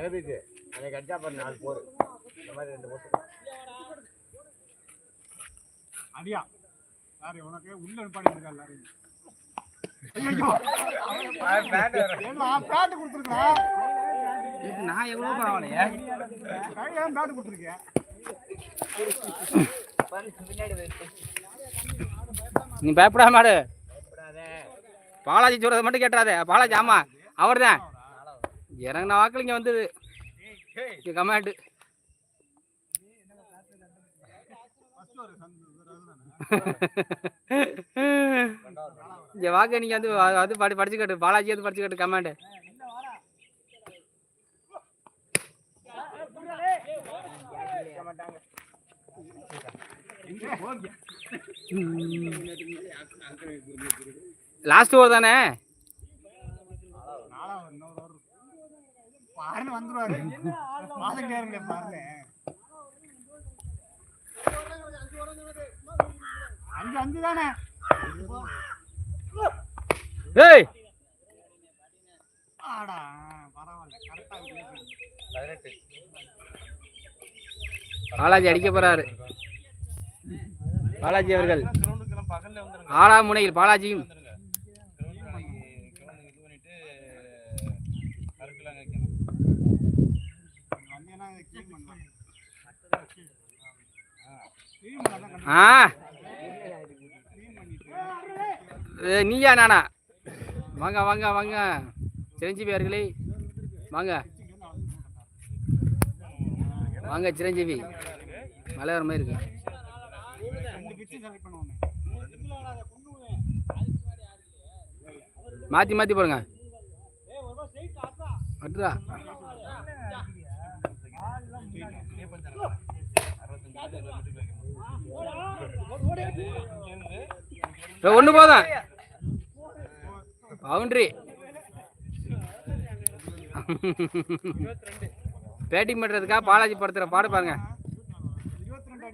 எதுக்கு அன்னைக்கு அடிச்சா பாரு நாலு போர் இந்த மாதிரி ரெண்டு போட்டு. அடியா. யாரு உனக்கு உள்ள நிப்பாடி இருக்கா எல்லாரும் ஐயோ ஏன்னா பேண்ட் கொடுத்துருக்கா நான் எவ்வளோ ஏன் பேண்ட் கொடுத்துருக்கேன் நீ பயப்படாம மாடு பாலாஜி சொல்றதை மட்டும் கேட்டுறாதே. பாலாஜி ஆமா. அவர் தான் இறங்கின வாக்கில் இங்கே வந்தது. இங்கே கமாண்டு இங்கே வாக்கு நீங்கள் வந்து அது படி படி படிச்சுக்கட்டு பாலாஜி வந்து படிச்சுக்கட்டு கமாண்டு லாஸ்ட் ஓவர் தானே? பாருன்னு வந்துருவாரு. நேரங்களே பாருங்க. அஞ்சு அஞ்சு தானே? ஏய்! ஆடா பரவாயில்ல கரெக்டா பதினெட்டு பாலாஜி அடிக்க போறாரு. பாலாஜி அவர்கள். ஆறாம் முனையில் பாலாஜியும். ஆ. நீயா நானா? வாங்க வாங்க வாங்க. சிரஞ்சீவி அவர்களே வாங்க. வாங்க சிரஞ்சீவி. மலை வர மாதிரி இருக்கு. மாற்றி மாற்றி போடுங்க. அட்ரா ஒன்று போதும். பவுண்ட்ரி. பேட்டிங் பண்ணுறதுக்காக பாலாஜி படத்தில் பாடு பாருங்க. ரெண்டு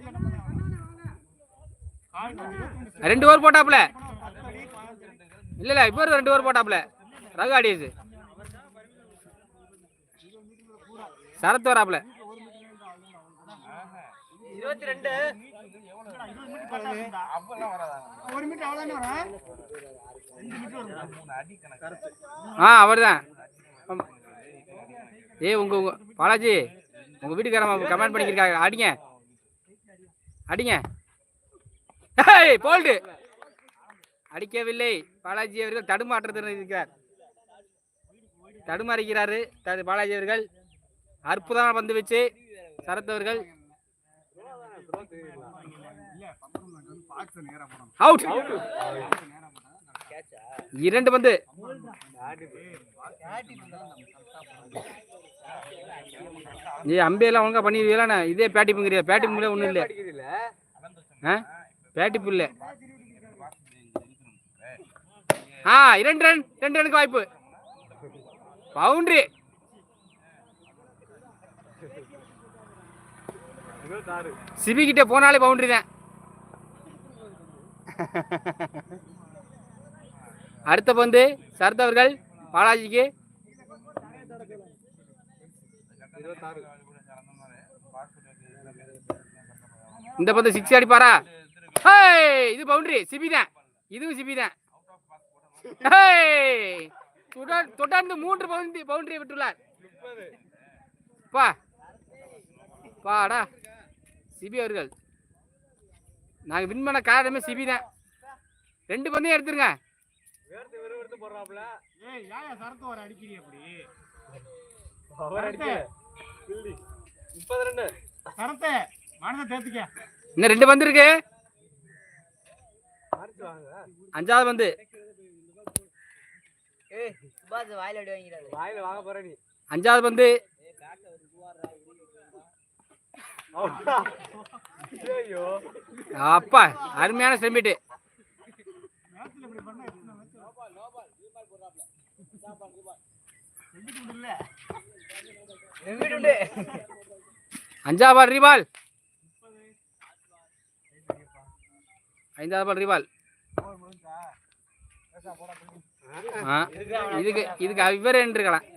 அடி ரெண்டு ஓவர் போட்டாப்புல. இல்லை இல்லை இப்போ ரெண்டு ஓவர் போட்டாப்புல. ரகு ஆடியது. சரத் வராப்புல. இருபத்தி ரெண்டு ஒரு மீட்டர் வரும்? ஆ அவர் தான் ஏய் உங்க உங்க பாலாஜி உங்க வீட்டுக்காரமா கமெண்ட் பண்ணிக்கிருக்காங்க. அடிங்க. அடிங்க. ஏய் போல்டு அடிக்கவில்லை. பாலாஜி அவர்கள் தடுமாற்றத்தில் இருக்கிறார். தடுமாறுகிறாரு தடு பாலாஜி அவர்கள். அற்புதமான பந்து வச்சு சரத் அவர்கள் அவுட் இரண்டு பந்து. நீ அம்பையெல்லாம் ஒழுங்கா பண்ணிடுவீங்களா இதே பேட்டி புங்கிறியா? பேட்டி புங்கிற ஒன்றும் இல்லை ஆ? பேட்டி புல்ல ஆ இரண்டு ரன் ரெண்டு ரனுக்கு வாய்ப்பு. பவுண்டரி. இருபத்தாறு சிபி கிட்ட போனாலே பவுண்டரி தான். அடுத்த பந்து சரத் அவர்கள் பாலாஜிக்கு. இந்த பந்து சிக்ஸ் அடிப்பாரா? ஹே இது பவுண்டரி சிபி தான். இதுவும் சிபி தான். தொடர் தொடர்ந்து மூன்று பவுண்டரி பவுண்டரி விட்டுள்ளார். பா. பாடா. சிபி அவர்கள். நாங்கள் வின் பண்ண காரணமே சிபி தான். ரெண்டு பந்தையும் எடுத்துருங்க. இன்னும் ரெண்டு பந்து இருக்கு. அஞ்சாவது பந்து. ஏய் சுபாஷ் அப்பா அருமையான செம்பிட்டு நேரத்துல அஞ்சாவது பால் ரீபால் ஐந்தாவது பால் ரீபால் இதுக்கு இதுக்கு இவர் இருக்கலாம்